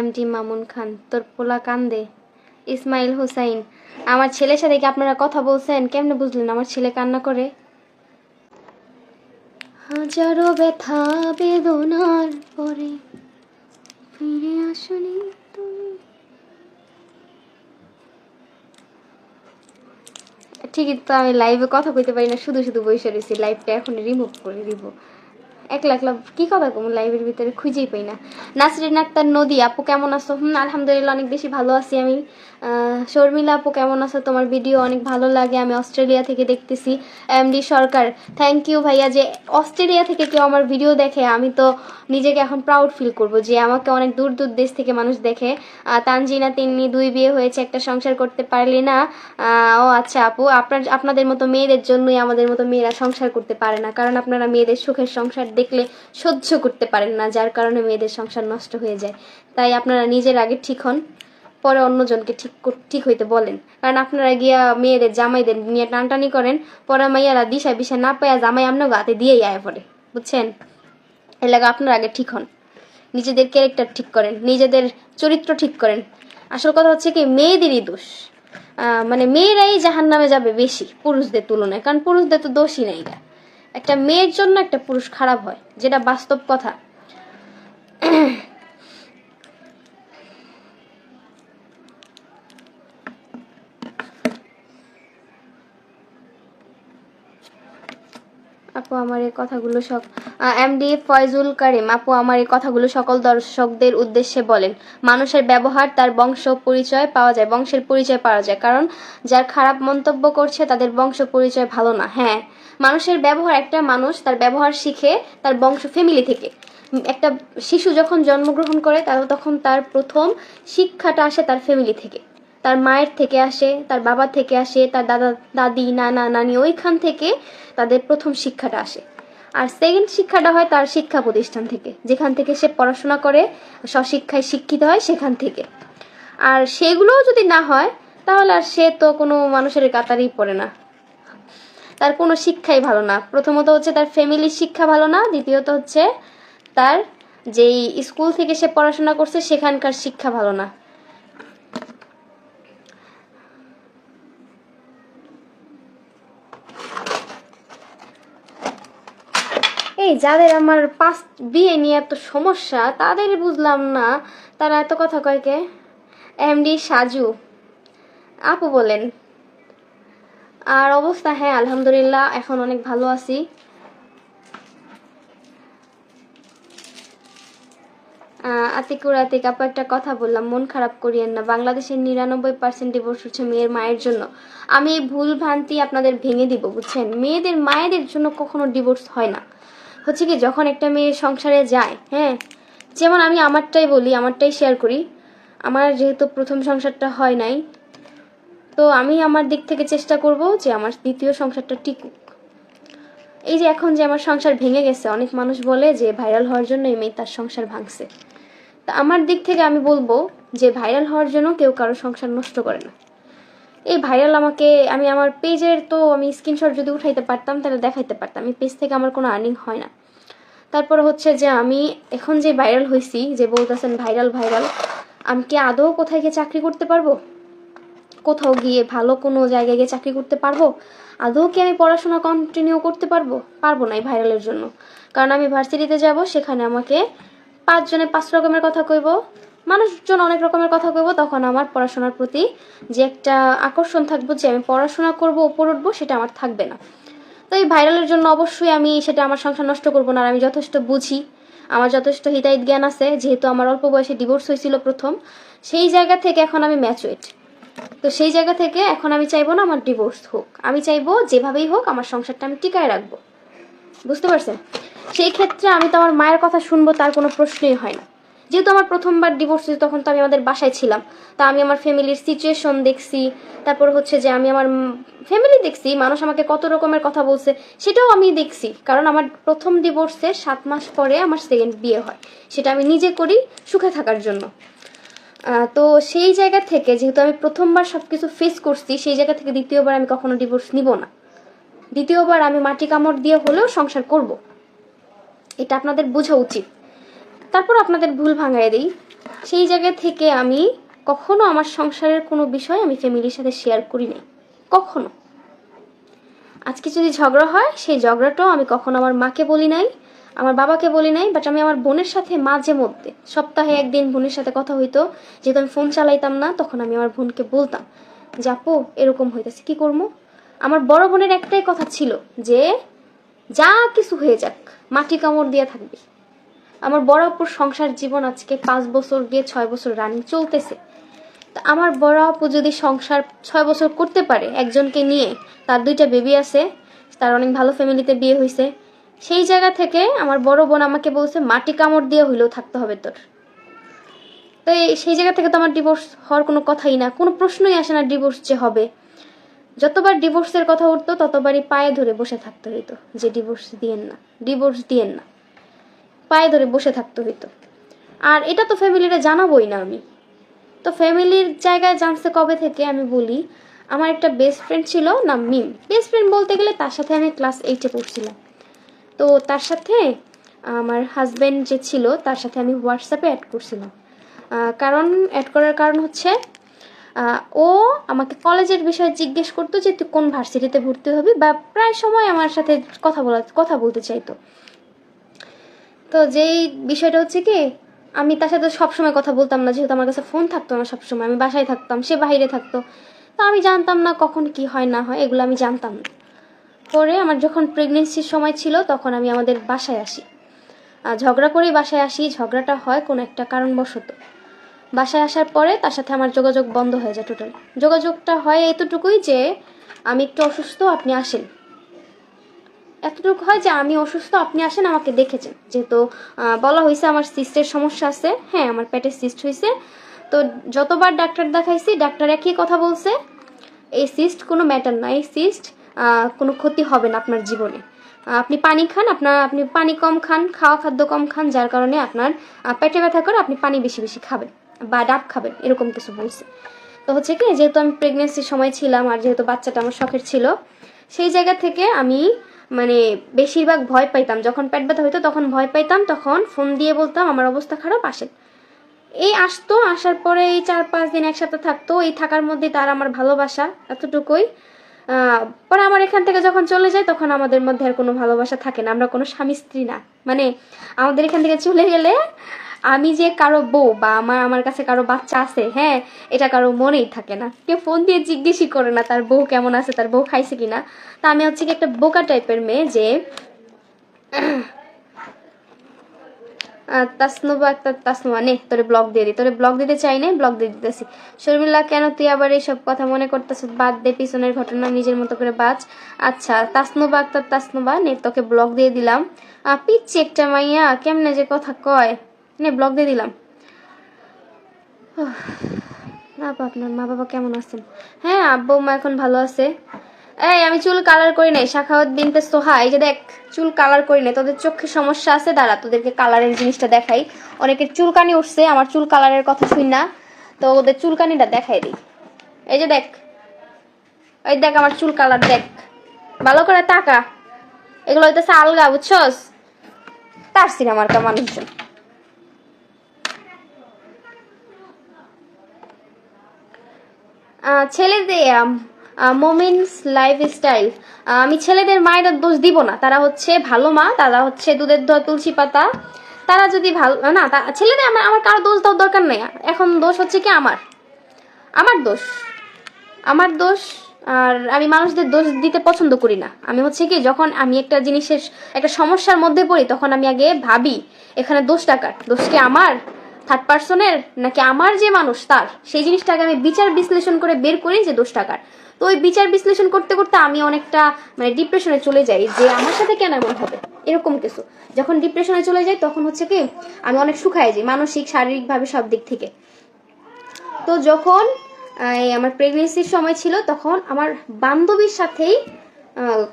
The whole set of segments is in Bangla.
এম টি মামুন খান তোর পোলা কান্দে। ইসমাইল হুসাইন আমার ছেলের সাথে কি আপনারা কথা বলছেন? কেমনে বুঝলেন আমার ছেলে কান্না করে? হাজারো ব্যথা বেদনার পরে ফিরে আসনি তুমি। ঠিকই তো আমি লাইভে কথা কইতে পারি না শুধু শুধু বসে রয়েছি লাইভটা এখন রিমুভ করে দিব। একলা একলা কি কথা কম? লাইভের ভিতরে খুঁজেই পাই না। নাসরিন আক্তার, নদী, আপু কেমন আছো? হুম, আলহামদুলিল্লাহ অনেক বেশি ভালো আছি আমি। শর্মিলা আপু কেমন আছো? তোমার ভিডিও অনেক ভালো লাগে, আমি অস্ট্রেলিয়া থেকে দেখতেছি। এমডি সরকার থ্যাংক ইউ ভাইয়া যে অস্ট্রেলিয়া থেকে কেউ আমার ভিডিও দেখে, আমি তো নিজেকে এখন প্রাউড ফিল করব যে আমাকে অনেক দূর দূর দেশ থেকে মানুষ দেখে। তানজিনা, তিন্নি দুই বিয়ে হয়েছে, একটা সংসার করতে পারলি না। ও আচ্ছা আপু, আপনার, আপনাদের মতো মেয়েদের জন্যই আমাদের মতো মেয়েরা সংসার করতে পারে না, কারণ আপনারা মেয়েদের সুখের সংসার দেখলে সহ্য করতে পারেন না, যার কারণে মেয়েদের সংসার নষ্ট হয়ে যায়। তাই আপনারা নিজের আগে ঠিক হন, পরে অন্যজনকে ঠিক ঠিক হইতে বলেন। কারণ আপনারা গিয়া মেয়েদের, জামাইদের নিয়ে টানটানি করেন, পরে মাইয়ারা দিশা বিশা না পায়া জামাই আপনার গাতে দিয়েই আয় পড়ে, বুঝছেন? এলাকা আপনার আগে ঠিক হন, নিজেদের ক্যারেক্টার ঠিক করেন, নিজেদের চরিত্র ঠিক করেন। আসল কথা হচ্ছে কি, মেয়েদেরই দোষ। মানে মেয়েরাই জাহান নামে যাবে বেশি, পুরুষদের তুলনায়, কারণ পুরুষদের তো দোষই নাই গা। একটা মেয়ের জন্য একটা পুরুষ খারাপ হয়, যেটা বাস্তব কথা। আপু, আমার এই কথাগুলো সব এমডি ফয়জুল করিম, আপু, আমার এই কথাগুলো সকল দর্শকদের উদ্দেশ্যে বলেন। মানুষের ব্যবহার, তার বংশ পরিচয় পাওয়া যায়, বংশের পরিচয় পাওয়া যায়। কারণ যার খারাপ মন্তব্য করছে, তাদের বংশ পরিচয় ভালো না। হ্যাঁ মানুষের ব্যবহার, একটা মানুষ তার ব্যবহার শিখে তার বংশ ফ্যামিলি থেকে। একটা শিশু যখন জন্মগ্রহণ করে তার তখন তার প্রথম শিক্ষাটা আসে তার ফ্যামিলি থেকে। তার মায়ের থেকে আসে, তার বাবা থেকে আসে, তার দাদা, দাদি, নানা, নানি, ওইখান থেকে তাদের প্রথম শিক্ষাটা আসে। আর সেকেন্ড শিক্ষাটা হয় তার শিক্ষা প্রতিষ্ঠান থেকে, যেখান থেকে সে পড়াশোনা করে, স্বশিক্ষায় শিক্ষিত হয় সেখান থেকে। আর সেগুলোও যদি না হয়, তাহলে আর সে তো কোনো মানুষের কাতারেই পড়ে না। তার কোনো শিক্ষাই ভালো না। প্রথমত হচ্ছে তার ফ্যামিলির শিক্ষা ভালো না, দ্বিতীয়ত হচ্ছে তার যেই স্কুল থেকে সে পড়াশোনা করছে সেখানকার শিক্ষা ভালো না। এই যাদের আমার পাঁচ বিয়ে নিয়ে এত সমস্যা, তাদের বুঝলাম না। তারা এত কথা কয় কে? এমডি সাজু। আপু বলেন আর অবস্থা হ্যাঁ আলহামদুলিল্লাহ, এখন অনেক ভালো আছি। আতিকুর আতিক, আপু একটা কথা বললাম, মন খারাপ করিয়েন না। বাংলাদেশের নিরানব্বই পার্সেন্ট ডিভোর্স হচ্ছে মেয়ের মায়ের জন্য। আমি এই ভুল ভ্রান্তি আপনাদের ভেঙে দিব, বুঝছেন? মেয়েদের, মায়েদের জন্য কখনো ডিভোর্স হয় না। হচ্ছে কি, যখন একটা মেয়ে সংসারে যায় হ্যাঁ? যেমন আমি আমারটাই বলি, আমারটাই শেয়ার করি। আমার যেহেতু প্রথম সংসারটা হয় নাই তো আমি আমার দিক থেকে চেষ্টা করব যে আমার দ্বিতীয় সংসারটা টিকুক। এই যে এখন যে আমার সংসার ভেঙে গেছে, অনেক মানুষ বলে যে ভাইরাল হওয়ার জন্য এই মেয়ে তার সংসার ভাঙছে। তা আমার দিক থেকে আমি বলব যে ভাইরাল হওয়ার জন্য কেউ কারও সংসার নষ্ট করে না। এই ভাইরাল আমাকে, আমি আমার পেজের তো আমি স্ক্রিনশট যদি উঠাইতে পারতাম তাহলে দেখাইতে পারতাম। এই পেজ থেকে আমার কোনো আর্নিং হয় না। তারপরে হচ্ছে যে আমি এখন যে ভাইরাল হয়েছি যে বলতেছেন ভাইরাল ভাইরাল, আমি কি আদৌ কোথায় গিয়ে চাকরি করতে পারব? কোথাও গিয়ে ভালো কোনো জায়গায় গিয়ে চাকরি করতে পারব? আদৌ কি আমি পড়াশোনা কন্টিনিউ করতে পারব? পারব না এই ভাইরালের জন্য। কারণ আমি ভার্সিটিতে যাব, সেখানে আমাকে পাঁচজনে পাঁচ রকমের কথা কইব, মানুষজন অনেক রকমের কথা কইব, তখন আমার পড়াশোনার প্রতি যে একটা আকর্ষণ থাকব, যে আমি পড়াশোনা করব ওপর উঠবো, সেটা আমার থাকবে না। তো এই ভাইরালের জন্য অবশ্যই আমি সেটা আমার সংসার নষ্ট করব না, আর আমি যথেষ্ট বুঝি। আমার যথেষ্ট হিতাহিত জ্ঞান আছে, যেহেতু আমার অল্প বয়সে ডিভোর্স হয়েছিল প্রথম, সেই জায়গা থেকে এখন আমি ম্যাচুয়েট তো সেই জায়গা থেকে এখন আমি চাইব না আমার ডিভোর্স হোক। আমি চাইব যেভাবেই হোক আমার সংসারটা আমি টিকায় রাখব। বুঝতে পারছেন? সেই ক্ষেত্রে আমি তো আমার মায়ের কথা শুনব, তার কোনো প্রশ্নই হয় না। যেহেতু আমার প্রথমবার ডিভোর্স হয়েছে, তখন তো আমি আমাদের বাসায় ছিলাম। তা আমি আমার ফ্যামিলির সিচুয়েশন দেখছি। তারপর হচ্ছে যে আমি আমার ফ্যামিলি দেখছি, মানুষ আমাকে কত রকমের কথা বলছে, সেটাও আমি দেখছি। কারণ আমার প্রথম ডিভোর্সের সাত মাস পরে আমার সেকেন্ড বিয়ে হয়। সেটা আমি নিজে করি সুখে থাকার জন্য। তো সেই জায়গা থেকে, যেহেতু আমি প্রথমবার সব কিছু ফেস করছি, সেই জায়গা থেকে দ্বিতীয়বার আমি কখনো ডিভোর্স নিব না। দ্বিতীয়বার আমি মাটি কামড় দিয়ে হলেও সংসার করব। এটা আপনাদের বোঝা উচিত। তারপর আপনাদের ভুল ভাঙাই দিই। সেই জায়গা থেকে আমি কখনো আমার সংসারের কোনো বিষয় আমি ফ্যামিলির সাথে শেয়ার করি নাই। কখনো। আজকে যদি ঝগড়া হয়, সেই ঝগড়াটাও আমি কখনো আমার মাকে বলি নাই আমার বাবাকে বলি নাই বাট আমি আমার বোনের সাথে মাঝে মধ্যে, সপ্তাহে একদিন বোনের সাথে কথা হইতো। যেহেতু আমি ফোন চালাইতাম না, তখন আমি আমার বোনকে বলতাম যে, আপু, এরকম হইতেছে, কি করব আমার বড় বোনের একটাই কথা ছিল যে, যা কিছু হয়ে যাক, মাটি কামড় দিয়ে থাকবে। আমার বড় আপুর সংসার জীবন আজকে পাঁচ বছর গিয়ে ছয় বছর রানিং চলতেছে। তা আমার বড় আপু যদি সংসার ছয় বছর করতে পারে, একজনকে নিয়ে, তার দুইটা বেবি আছে, তার অনেক ভালো ফ্যামিলিতে বিয়ে হয়েছে সেই জায়গা থেকে আমার বড় বোন আমাকে বলছে, মাটি কামড় দিয়ে হইলেও থাকতে হবে তোর। তো সেই জায়গা থেকে তো আমার ডিভোর্স হওয়ার কোনো কথাই না, কোনো প্রশ্নই আসে না ডিভোর্স যে হবে। যতবার ডিভোর্সের কথা উঠতো, ততবারই পায়ে ধরে বসে থাকতে হইতো যে ডিভোর্স দিয়েন না ডিভোর্স দিয়েন না। পায়ে ধরে বসে থাকতে হইতো। আর এটা তো ফ্যামিলিরা জানাবোই না আমি। তো ফ্যামিলির জায়গায় জানছে কবে থেকে আমি বলি, আমার একটা বেস্ট ফ্রেন্ড ছিল না মিম। বেস্ট ফ্রেন্ড বলতে গেলে তার সাথে আমি ক্লাস এইটে পড়ছিলাম। তো তার সাথে, আমার হাজব্যান্ড যে ছিল, তার সাথে আমি হোয়াটসঅ্যাপে অ্যাড করছিলাম। কারণ অ্যাড করার কারণ হচ্ছে ও আমাকে কলেজের বিষয়ে জিজ্ঞেস করতো যে, তুই কোন ভার্সিটিতে ভর্তি হবি? বা প্রায় সময় আমার সাথে কথা বলা, কথা বলতে চাইতো। তো যেই বিষয়টা হচ্ছে কি, আমি তার সাথে সবসময় কথা বলতাম না, যেহেতু আমার কাছে ফোন থাকতো না সবসময়। আমি বাসায় থাকতাম, সে বাইরে থাকতো। তো আমি জানতাম না কখন কি হয়, না হয়, এগুলো আমি জানতাম না। পরে আমার যখন প্রেগনেন্সির সময় ছিল, তখন আমি আমাদের বাসায় আসি। ঝগড়া করেই বাসায় আসি। ঝগড়াটা হয় কোনো একটা কারণবশত। বাসায় আসার পরে তার সাথে আমার যোগাযোগ বন্ধ হয়ে যায় টোটাল যোগাযোগটা হয় এতটুকুই যে, আমি একটু অসুস্থ, আপনি আসেন। এতটুকু হয় যে, আমি অসুস্থ, আপনি আসেন, আমাকে দেখেছেন। যেহেতু বলা হয়েছে আমার সিস্টের সমস্যা আছে। হ্যাঁ আমার পেটে সিস্ট হয়েছে। তো যতবার ডাক্তার দেখাইছি, ডাক্তার একই কথা বলছে। এই সিস্ট কোনো ম্যাটার না। এই সিস্ট কোনো ক্ষতি হবে না আপনার জীবনে। আপনি পানি খান, আপনার, আপনি পানি কম খান, খাওয়া খাদ্য কম খান, যার কারণে আপনার পেটে ব্যথা করে আপনি পানি বেশি বেশি খাবেন বা ডাব খাবেন, এরকম কিছু বলছে। তো হচ্ছে কি, যেহেতু আমি প্রেগনেন্সির সময় ছিলাম আর যেহেতু বাচ্চাটা আমার শখের ছিল, সেই জায়গা থেকে আমি মানে বেশিরভাগ ভয় পাইতাম। যখন পেট ব্যথা হইতো তখন ভয় পাইতাম, তখন ফোন দিয়ে বলতাম, আমার অবস্থা খারাপ, আসেন। এই আসতো, আসার পরে এই চার পাঁচ দিন একসাথে থাকতো, এই থাকার মধ্যে তার আমার ভালোবাসা এতটুকুই। পরে আমার এখান থেকে যখন চলে যায়, তখন আমাদের মধ্যে আর কোনো ভালোবাসা থাকে না। আমরা কোনো স্বামী স্ত্রী না। মানে আমাদের এখান থেকে চলে গেলে আমি যে কারও বউ বা আমার আমার কাছে কারও বাচ্চা আছে হ্যাঁ এটা কারও মনেই থাকে না। কেউ ফোন দিয়ে জিজ্ঞেসই করে না, তার বউ কেমন আছে, তার বউ খাইছে কিনা। তা আমি হচ্ছে কি একটা বোকা টাইপের মেয়ে যে তাসনুবা একটা তাসনুবা নে, তোরে ব্লগ দিয়ে দি তোরে ব্লগ দিতে চাই না ব্লগ দিয়ে দিতেছি। শর্মিলা, কেন তুই আবার এইসব কথা মনে করতেছ? বাদ দে, পিছনের ঘটনা নিজের মতো করে বাঁচ আচ্ছা তাসনুবা একটা তাসনুবা নে, তোকে ব্লগ দিয়ে দিলাম। পিচ্ছি একটা মাইয়া, কেমনে যে কথা কয়? নে ব্লগ দিয়ে দিলাম। আপা আপনার মা বাবা কেমন আছেন? হ্যাঁ আব্বু, মা এখন ভালো আছে। এই, আমি চুল কালার করি নাই। শাখাওয়াত বিনতে সোহা, এই যে দেখ, চুল কালার করি নাই। তোদের চোখে সমস্যা আছে? দাঁড়া, তোদেরকে কালারের জিনিসটা দেখাই। অনেকের চুলকানি উঠছে, আমার চুল কালারের কথা শুন না। তো ওদের চুলকানিটা দেখাই দিই। এই যে দেখ, এই দেখ আমার চুল কালার দেখ। ভালো করে তাকা। এগুলো হইতেছে আলগা, বুঝছস? তার সিনেমার কা মানুষজন। ছেলেদের মোমেন্টস লাইফস্টাইল। আমি ছেলেদের মায়ের দোষ দিব না। তারা হচ্ছে ভালো মা, তারা হচ্ছে দুধের ধোয়া তুলসী পাতা। তারা যদি ভালো, না ছেলেদের আমার আমার কারও দোষ দেওয়ার দরকার নেই। এখন দোষ হচ্ছে কি আমার? আমার দোষ। আমার দোষ, আর আমি মানুষদের দোষ দিতে পছন্দ করি না। আমি হচ্ছে কি, যখন আমি একটা জিনিসের, একটা সমস্যার মধ্যে পড়ি, তখন আমি আগে ভাবি, এখানে দোষ টাকার দোষ কি আমার? থার্ড পার্সনের নাকি আমার যে মানুষ তার? সেই জিনিসটাকে আমি বিচার বিশ্লেষণ করে বের করি যে দোষ টাকার তো ওই বিচার বিশ্লেষণ করতে করতে আমি অনেকটা মানে ডিপ্রেশনে চলে যাই যে আমার সাথে কেন এমন হবে? এরকম কিছু। যখন ডিপ্রেশনে চলে যাই তখন হচ্ছে কি, আমি অনেক শুকায় যাই, মানসিক, শারীরিকভাবে সব দিক থেকে। তো যখন আমার প্রেগনেন্সির সময় ছিল তখন আমার বান্ধবীর সাথেই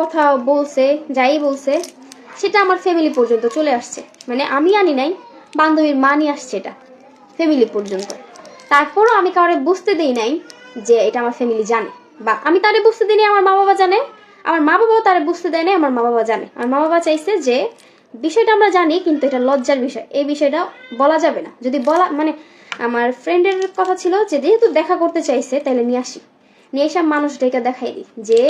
কথা বলছে, যাই বলছে, সেটা আমার ফ্যামিলি পর্যন্ত চলে আসছে। মানে আমি আনি নাই, বান্ধবীর মা নিয়ে আসছে এটা ফ্যামিলি পর্যন্ত। তারপরও আমি কাউরে বুঝতে দেই নাই যে এটা আমার ফ্যামিলি জানে। বা আমি তারে বুঝতে দিইনি, আমার মা বাবা জানে। আমার মা বাবাও তারে বুঝতে দেয় না আমার মা বাবা জানে। আমার মা বাবা চাইছে যে, বিষয়টা আমরা জানি, কিন্তু এটা লজ্জার বিষয়। এই বিষয়টা বলা যাবে না। যদি বলা মানে আমার ফ্রেন্ডের কথা ছিল যে, যেহেতু দেখা করতে চাইছে তাহলে নিয়ে আসি। নিয়ে এসে মানুষ ডেকে দেখাই দিই যে